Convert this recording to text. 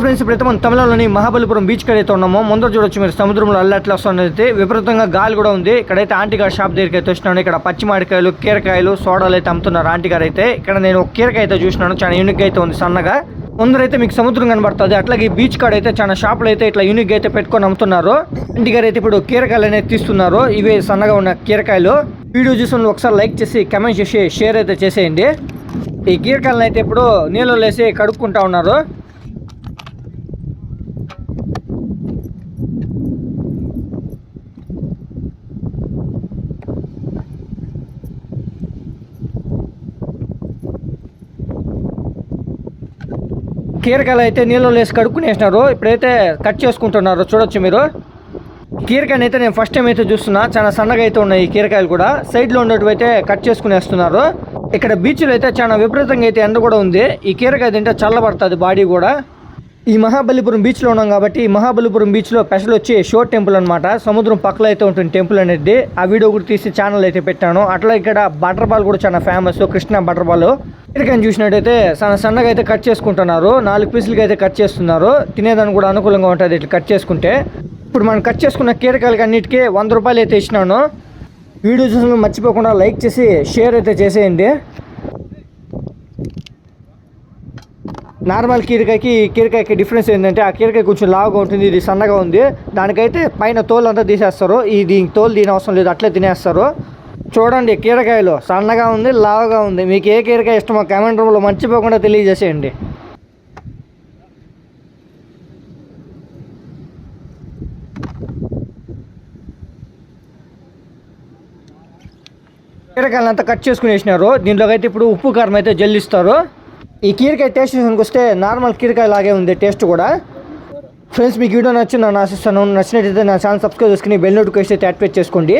Friends ఇప్పుడైతే మనం తమిళంలోని Mahabalipuram beach కడైతే ఉన్నాము. ముందర చూడొచ్చు మీరు సముద్రంలో అల్లట్లా వస్తున్నది విపరీతంగా గాలి కూడా ఉంది. ఇక్కడైతే ఆంటీ గారి షాప్ దగ్గరికి అయితే వచ్చినాను. ఇక్కడ పచ్చి మామిడికాయలు కీరకాయలు సోడాలు అయితే అమ్ముతున్నారు ఆంటీ గారు అయితే. ఇక్కడ నేను ఒక కీరకాయ అయితే చూసినాను. చాలా యూనిక్ అయితే ఉంది సన్నగా. ముందరైతే మీకు సముద్రం కనబడుతుంది. అట్లాగే ఈ బీచ్ కాడ అయితే చాలా షాపులు అయితే ఇట్లా యూనిక్ అయితే పెట్టుకొని అమ్ముతున్నారు. ఆంటీ గారు అయితే ఇప్పుడు కీరకాయలు అనేది తీస్తున్నారు. ఇవే సన్నగా ఉన్న కీరకాయలు. వీడియో చూసిన ఒకసారి లైక్ చేసి కమెంట్ చేసి షేర్ అయితే చేసేయండి. ఈ కీరకాయలను అయితే ఇప్పుడు నీళ్ళు లేసి కడుక్కుంటా ఉన్నారు. కీరకాయలు అయితే నీళ్ళలో వేసి కడుక్కునేసినారు. ఇప్పుడైతే కట్ చేసుకుంటున్నారు. చూడొచ్చు మీరు. కీరకాయని అయితే నేను ఫస్ట్ టైం అయితే చూస్తున్నా. చాలా సన్నగా అయితే ఉన్నాయి ఈ కీరకాయలు కూడా. సైడ్లో ఉన్నట్టు అయితే కట్ చేసుకునేస్తున్నారు. ఇక్కడ బీచ్లో అయితే చాలా విపరీతంగా అయితే ఎండ కూడా ఉంది. ఈ కీరకాయ తింటే చల్లబడుతుంది బాడీ కూడా. ఈ మహాబలిపురం బీచ్లో ఉన్నాం కాబట్టి ఈ మహాబలిపురం బీచ్లో స్పెషల్ వచ్చి షో టెంపుల్ అనమాట సముద్రం పక్కలో అయితే ఉంటుంది టెంపుల్ అనేది. ఆ వీడియో కూడా తీసి ఛానల్ అయితే పెట్టాను. అట్లా ఇక్కడ బటర్ బాల్ కూడా చాలా ఫేమస్ కృష్ణ బటర్ బాల్ కీరకాయని చూసినట్టయితే చాలా సన్నగా అయితే కట్ చేసుకుంటున్నారు. నాలుగు పీసులకి అయితే కట్ చేస్తున్నారు. తినేదానికి కూడా అనుకూలంగా ఉంటుంది ఇట్లా కట్ చేసుకుంటే. ఇప్పుడు మనం కట్ చేసుకున్న కీరకాయలకి అన్నిటికీ వంద రూపాయలు అయితే ఇచ్చినాను. వీడియో చూసిన మర్చిపోకుండా లైక్ చేసి షేర్ అయితే చేసేయండి. నార్మల్ కీరకాయకి ఈ కీరకాయకి డిఫరెన్స్ ఏంటంటే ఆ కీరకాయ కొంచెం లావుగా ఉంటుంది ఇది సన్నగా ఉంది. దానికైతే పైన తోలు అంతా తీసేస్తారు. ఈ దీని తోలు దీని అవసరం లేదు అట్లే తినేస్తారు. చూడండి కీరకాయలు సన్నగా ఉంది లావుగా ఉంది. మీకు ఏ కీరకాయ ఇష్టమో కామెంట్ రూమ్లో మర్చిపోకుండా తెలియజేసేయండి. కీరకాయలు అంతా కట్ చేసుకుని వేసినారు దీంట్లోకి అయితే ఇప్పుడు ఉప్పు కారం అయితే జల్లిస్తారు. ఈ కీరకాయ టేస్ట్ విషయానికి వస్తే నార్మల్ కీరకాయ లాగే ఉంది టేస్ట్ కూడా. ఫ్రెండ్స్ మీకు వీడియో నచ్చు నన్ను ఆశిస్తాను. నచ్చినట్టయితే నా ఛానల్ సబ్స్క్రైబ్ చేసుకుని బెల్ నోటిఫికేషన్ యాక్టివేట్ చేసుకోండి.